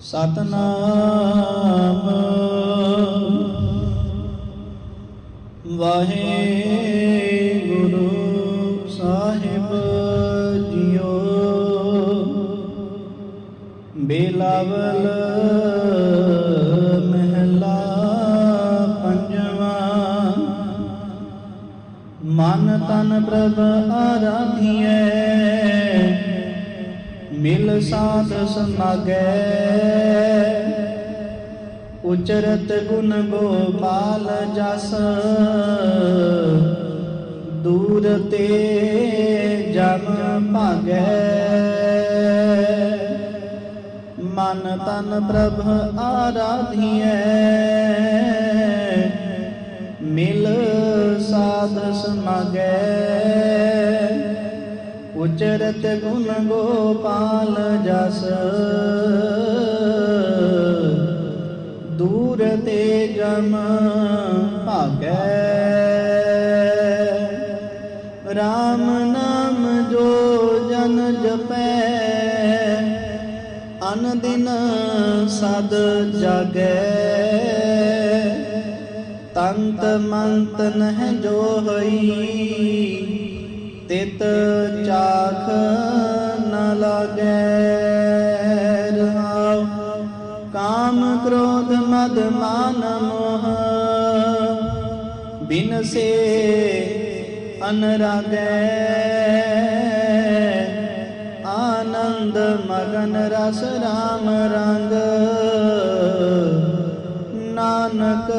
ਸਤਨਾਮ। ਵਾਹਿਗੁਰੂ ਸਾਹਿਬ ਜੀਓ। ਬੇਲਾਵਲ ਮਹਿਲਾ ਪੰਜਵਾ। ਮਨ ਤਨ ਪ੍ਰਭ ਆਰਾਧੀਐ। ਮਿਲ ਸਾਧ ਸਮਾਗੈ। ਉਚਰਤ ਗੁਣ ਗੋਪਾਲ ਜਸ। ਦੂਰ ਤੇ ਜਮ ਭਾਗੈ। ਮਨ ਤਨ ਪ੍ਰਭ ਆਰਾਧੀਐ। ਮਿਲ ਸਾਧ ਸਮਾਗੈ। ਉਚਰਤ ਗੁਣ ਗੋਪਾਲ ਜਸ। ਦੂਰ ਤੇ ਜਮ ਭਾਗੈ। RAM ਨਾਮ ਜੋ ਜਨ ਜਪੈ ਅਨ ਦਿਨ ਸਦ ਜਾਗੈ। ਤੰਤ ਮੰਤ ਨਹਿ ਜੋ ਹੋਈ ਤਿਤ ਚਾਖ ਨ ਲਾਗੈ ਰਹਾਉ। ਕਾਮ ਕ੍ਰੋਧ ਮਦ ਮਾਨ ਮੋਹ। ਬਿਨ ਸੇ ਅਨਰਾਗੈ। ਆਨੰਦ ਮਗਨ ਰਸ ਰਾਮ ਰੰਗ। ਨਾਨਕ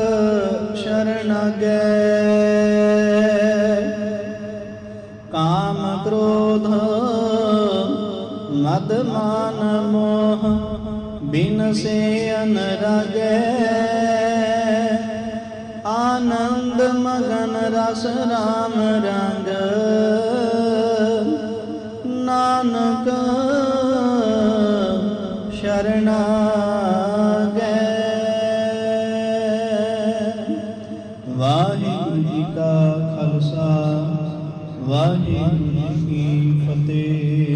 ਸ਼ਰਨ ਕਾਮ ਕ੍ਰੋਧ। ਮਦ ਮਾਨ ਮੋਹ ਬਿਨ ਸੇ ਅਨਰਗੈ ਆਨੰਦ ਮਗਨ ਰਸ ਰਾਮ ਰੰਗ। ਨਾਨਕ ਸ਼ਰਣਾ ਗੈ ਵਾਹਿਗੁਰੂ ਜੀ ਕਾ ਖਾਲਸਾ। ਵਾਹਿਗੁਰੂ ਜੀ ਫਤਿਹ।